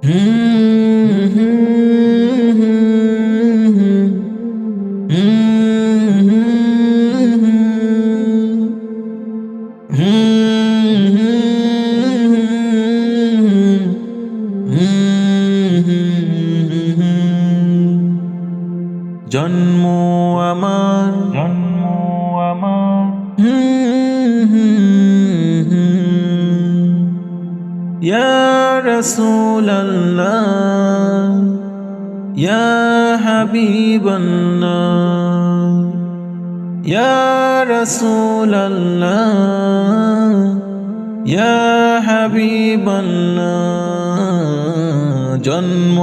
জন্ম আমার। জন্ম আমার। ইয়া রসুল্লাহ ইয়া হাবিবাল্লাহ ইয়া রসুল্লাহ ইয়া হাবিবাল্লাহ জন্ম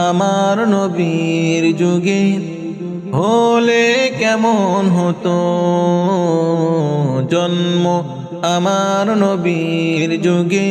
আমার নবীর যুগে হলে কেমন হতো? জন্ম আমার নবীর যুগে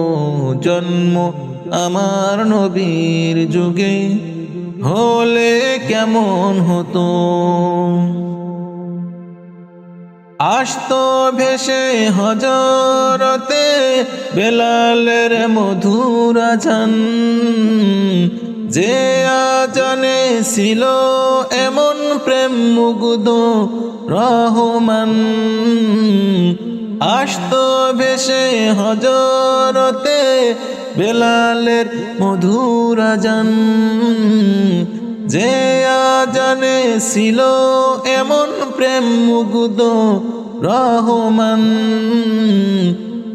জন্ম আমার নবীর যুগে হলে কেমন হতো? আসতো ভেসে হজরতে বেলালের মধুর আজান। যে আজানে ছিল এমন প্রেম মুগ্ধ রহমান। আসতো ভেসে হজরতে বেলালের মধুর আজান। যে আজানে ছিল এমন প্রেম মুগুদ রহমান।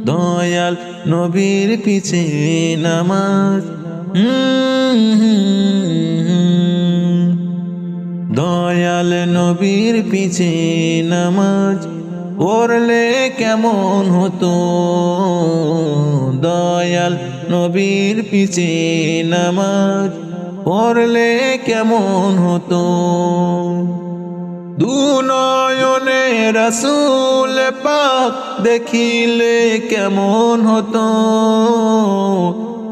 দয়াল নবীর পিছে নামাজ। দয়াল নবীর পিছে নামাজ। পড়লে কেমন হতো? দয়াল নবীর পিছে নামাজ পড়লে কেমন হতো? দুনয়নে রসুল পাক দেখিলে কেমন হতো?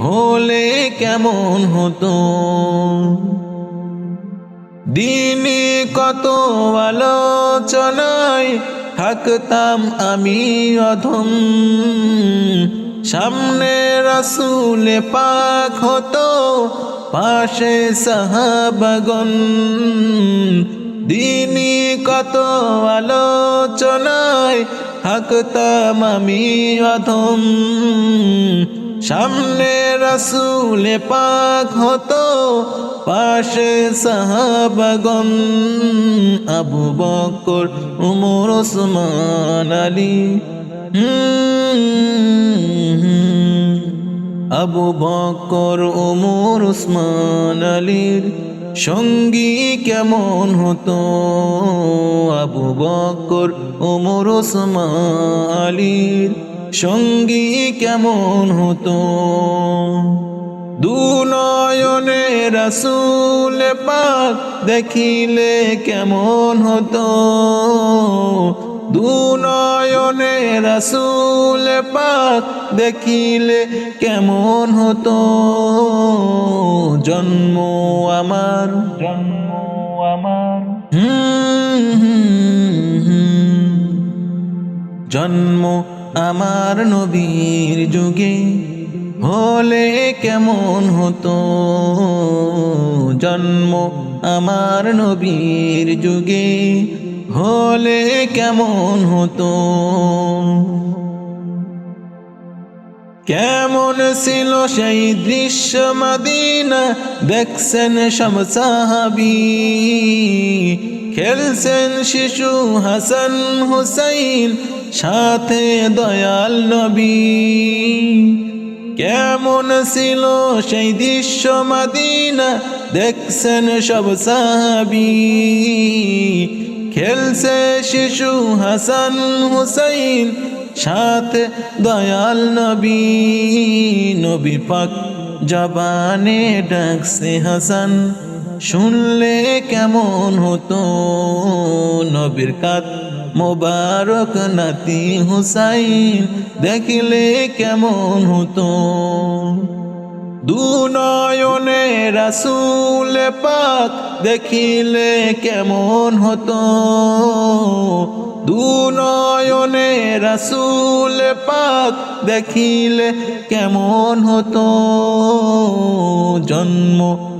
হলে কেমন হতো? দিনে কত আলোচনায় থাকতাম আমি অধম। সামনে রসুলে পাক হতো, পাশে সাহাবাগন দিনী কত আলোচনায় থাকতাম আমি অধম। সামনে রসুলে পাক হতো পাশে সাহাবাগন আবু বকর, উমর, ওসমান, আলী। আবু বকর, উমর উসমান আলীর সঙ্গী কেমন হতো? আবু বকর, উমর, ওসমান, আলীর সঙ্গী কেমন হতো? দুনয়নে রসুল পাক দেখিলে কেমন হতো? দুনয়নে রসুল পাক দেখিলে কেমন হতো? জন্ম আমার। জন্ম আমার। জন্ম আমার নবীর যুগে হলে কেমন হতো? জন্ম আমার নবীর যুগে হলে কেমন হতো? কেমন ছিল সেই দৃশ্য মদিনা? দেখছেন সব সাহাবি। খেলছেন শিশু হাসান হুসাইন। সাথে দয়াল নবী। কেমন ছিল সেই দৃশ্য মদিনা, দেখছেন সব সাহাবি। খেলছে শিশু হাসান হুসাইন, সাথে দয়াল নবী। নবী পাক জবানে ডাকছে হাসান। শুনলে কেমন হতো? নবীর কাত মোবারক নাতি হুসাইন দেখলে কেমন হতো? দুনয়নে রাসুল পাক দেখিলে কেমন হতো? দুনয়নে রাসুল পাক দেখিলে কেমন হতো? জন্ম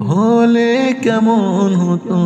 হলে কেমন হতো?